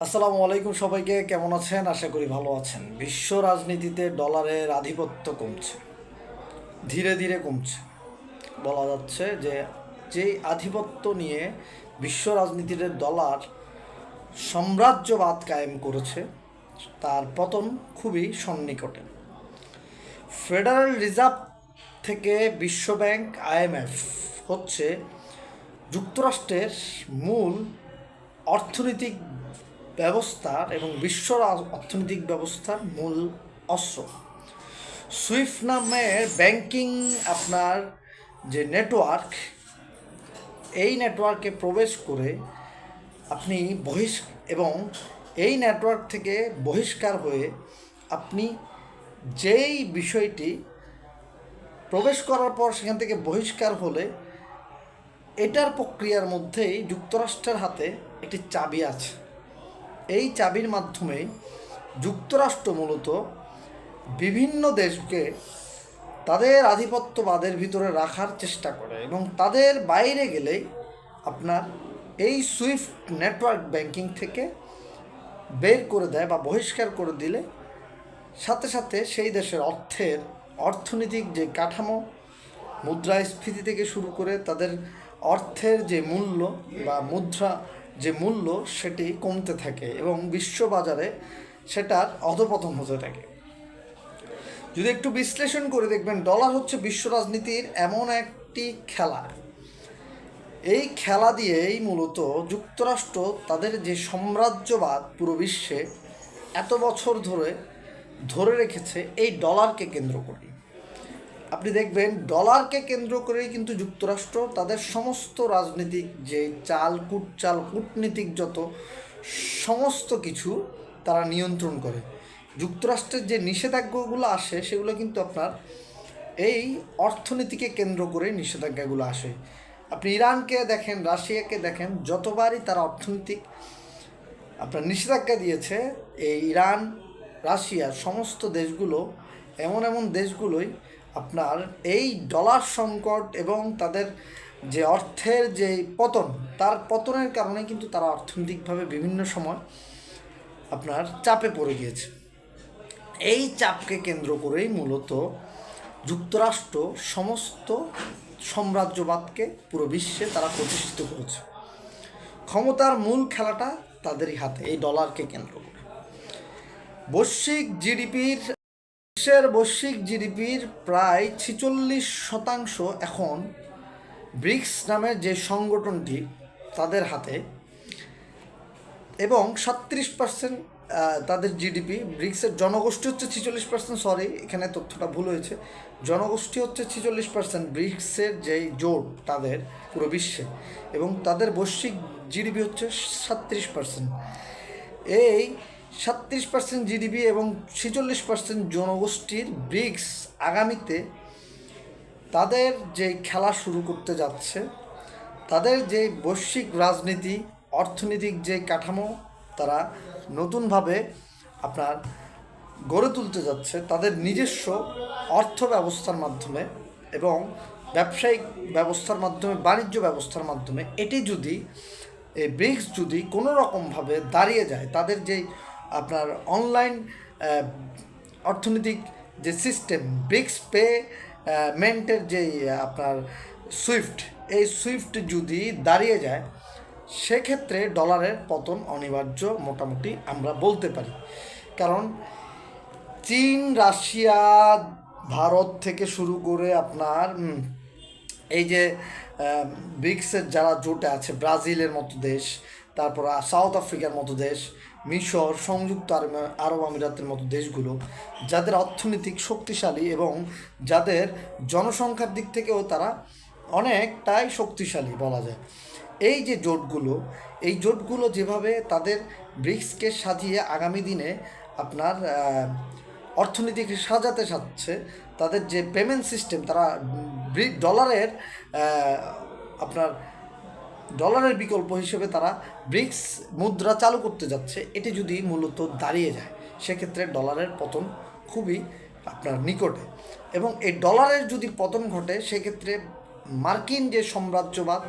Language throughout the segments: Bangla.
আসসালামু আলাইকুম সবাইকে, কেমন আছেন? আশা করি ভালো আছেন। বিশ্ব রাজনীতিতে ডলারের আধিপত্য কমছে। ধীরে ধীরে কমছে। বলা যাচ্ছে যে, যেই আধিপত্য নিয়ে বিশ্ব রাজনীতিতে ডলার সাম্রাজ্যবাদ কায়েম করেছে, তার পতন খুবই সন্নিকটে। ফেডারেল রিজার্ভ থেকে বিশ্বব্যাংক আইএমএফ হচ্ছে যুক্তরাষ্ট্রের মূল অর্থনৈতিক ব্যবস্থার এবং বিশ্ব অর্থনৈতিক ব্যবস্থার মূল অস্ত্র। সুইফট নামের ব্যাংকিং আপনার যে নেটওয়ার্ক, এই নেটওয়ার্কে প্রবেশ করে আপনি বহিষ এবং এই নেটওয়ার্ক থেকে বহিষ্কার হয়ে আপনি যেই বিষয়টি প্রবেশ করার পর সেখান থেকে বহিষ্কার হলে এটার প্রক্রিয়ার মধ্যেই যুক্তরাষ্ট্রের হাতে একটি চাবি আছে। এই চাবির মাধ্যমে যুক্তরাষ্ট্র মূলত বিভিন্ন দেশকে তাদের আধিপত্যবাদের ভিতরে রাখার চেষ্টা করে এবং তাদের বাইরে গেলেই আপনার এই সুইফট নেটওয়ার্ক ব্যাংকিং থেকে বের করে দেয় বা বহিষ্কার করে দিলে সাথে সাথে সেই দেশের অর্থের, অর্থনৈতিক যে কাঠামো, মুদ্রাস্ফীতি থেকে শুরু করে তাদের অর্থের যে মূল্য বা মুদ্রা যে মূল্য সেটি কমতে থাকে এবং বিশ্ববাজারে সেটার অধপতন হতে থাকে। যদি একটু বিশ্লেষণ করে দেখবেন, ডলার হচ্ছে বিশ্ব রাজনীতির এমন একটি খেলা। এই খেলা দিয়েই মূলত যুক্তরাষ্ট্র তাদের যে সাম্রাজ্যবাদ পুরো বিশ্বে এত বছর ধরে ধরে রেখেছে, এই ডলারকে কেন্দ্র করে। আপনি দেখবেন ডলারকে কেন্দ্র করেই কিন্তু যুক্তরাষ্ট্র তাদের সমস্ত রাজনীতিক যে চাল কুটচাল কূটনীতিক যত সমস্ত কিছু তারা নিয়ন্ত্রণ করে। যুক্তরাষ্ট্রের যে নিষেধাজ্ঞাগুলো আসে সেগুলো কিন্তু আপনার এই অর্থনীতিকে কেন্দ্র করে নিষেধাজ্ঞাগুলো আসে। আপনি ইরানকে দেখেন, রাশিয়াকে দেখেন, যতবারই তারা অর্থনৈতিক আপনার নিষেধাজ্ঞা দিয়েছে, এই ইরান, রাশিয়া, সমস্ত দেশগুলো, এমন এমন দেশগুলোই আপনার এই ডলার সংকট এবং তাদের যে অর্থের যে পতন, তার পতনের কারণে কিন্তু তারা অর্থনৈতিকভাবে বিভিন্ন সময় আপনার চাপে পড়ে গিয়েছে। এই চাপকে কেন্দ্র করেই মূলত যুক্তরাষ্ট্র সমস্ত সাম্রাজ্যবাদকে পুরো বিশ্বে তারা প্রতিষ্ঠিত করেছে। ক্ষমতার মূল খেলাটা তাদেরই হাতে, এই ডলারকে কেন্দ্র করে। বৈশ্বিক জিডিপির বিশ্বের বৈশ্বিক জিডিপির প্রায় ছিচল্লিশ শতাংশ এখন ব্রিক্স নামের যে সংগঠনটি তাদের হাতে এবং সাত্রিশ পার্সেন্ট তাদের জিডিপি ব্রিক্সের জনগোষ্ঠী হচ্ছে ছিচল্লিশ পার্সেন্ট সরি এখানে তথ্যটা ভুল হয়েছে। জনগোষ্ঠী হচ্ছে ছিচল্লিশ পার্সেন্ট, ব্রিক্সের যেই জোট তাদের পুরো বিশ্বে এবং তাদের বৈশ্বিক জিডিপি হচ্ছে সাত্রিশ পার্সেন্ট। এই সাত্রিশ পার্সেন্ট জিডিপি এবং ছেচল্লিশ পার্সেন্ট জনগোষ্ঠীর ব্রিক্স আগামীতে তাদের যে খেলা শুরু করতে যাচ্ছে, তাদের যে বৈশ্বিক রাজনীতি, অর্থনৈতিক যে কাঠামো তারা নতুনভাবে আপনার গড়ে তুলতে যাচ্ছে, তাদের নিজস্ব অর্থ ব্যবস্থার মাধ্যমে এবং ব্যবসায়িক ব্যবস্থার মাধ্যমে, বাণিজ্য ব্যবস্থার মাধ্যমে এটি যদি, এই ব্রিক্স যদি কোনো রকমভাবে দাঁড়িয়ে যায়, তাদের যে আপনার অনলাইন অর্থনৈতিক যে সিস্টেম ব্রিক্স পে মেন্টের যে আপনার সুইফট এই সুইফট যদি দাঁড়িয়ে যায়, সেক্ষেত্রে ডলারের পতন অনিবার্য মোটামুটি আমরা বলতে পারি। কারণ চীন, রাশিয়া, ভারত থেকে শুরু করে আপনার এই যে ব্রিক্সের যারা জোটে আছে, ব্রাজিলের মতো দেশ, তারপর সাউথ আফ্রিকার মতো দেশ মিশর, সংযুক্ত আরব- আমিরাতের মতো দেশগুলো যাদের অর্থনৈতিক শক্তিশালী এবং যাদের জনসংখ্যার দিক থেকেও তারা অনেকটাই শক্তিশালী বলা যায়। এই যে জোটগুলো, এই জোটগুলো যেভাবে তাদের ব্রিক্সকে সাজিয়ে আগামী দিনে আপনার অর্থনীতিকে সাজাতে চাচ্ছে তাদের যে পেমেন্ট সিস্টেম তারা ডলারের আপনার ডলারের বিকল্প হিসেবে তারা ব্রিক্স মুদ্রা চালু করতে যাচ্ছে। এটি যদি মূলত দাঁড়িয়ে যায়, সেক্ষেত্রে ডলারের পতন খুবই আপনার নিকটে। এবং এই ডলারের যদি পতন ঘটে, সেক্ষেত্রে মার্কিন যে সাম্রাজ্যবাদ,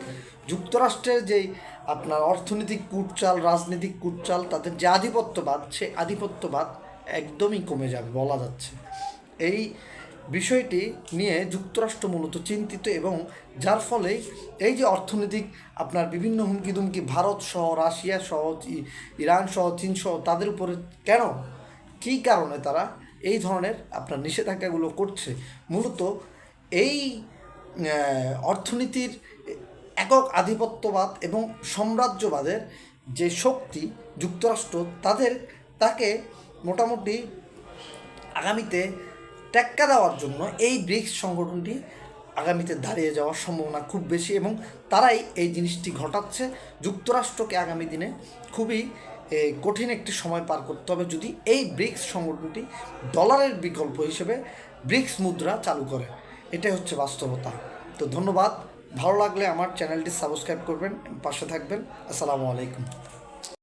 যুক্তরাষ্ট্রের যেই আপনার অর্থনৈতিক কুটচাল, রাজনৈতিক কুটচাল, তাদের যে আধিপত্যবাদ, সে আধিপত্যবাদ একদমই কমে যাবে বলা যাচ্ছে। এই বিষয়টি নিয়ে যুক্তরাষ্ট্র মূলত চিন্তিত এবং যার ফলে এই যে অর্থনৈতিক আপনার বিভিন্ন হুমকি দুমকি ভারত সহ, রাশিয়া সহ ইরান সহ, চীন সহ, তাদের উপরে কেন? কী কারণে তারা এই ধরনের আপনার নিষেধাজ্ঞাগুলো করছে? মূলত এই অর্থনীতির একক আধিপত্যবাদ এবং সাম্রাজ্যবাদের যে শক্তি যুক্তরাষ্ট্র, তাদের, তাকে মোটামুটি আগামীতে টেক্কা দেওয়ার জন্য এই ব্রিক্স সংগঠনটি আগামীতে দাঁড়িয়ে যাওয়ার সম্ভাবনা খুব বেশি এবং তারাই এই জিনিসটি ঘটাচ্ছে। যুক্তরাষ্ট্রকে আগামী দিনে খুবই কঠিন একটি সময় পার করতে হবে যদি এই ব্রিক্স সংগঠনটি ডলারের বিকল্প হিসেবে ব্রিক্স মুদ্রা চালু করে। এটাই হচ্ছে বাস্তবতা। তো ধন্যবাদ। ভালো লাগলে আমার চ্যানেলটি সাবস্ক্রাইব করবেন, পাশে থাকবেন। আসসালামু আলাইকুম।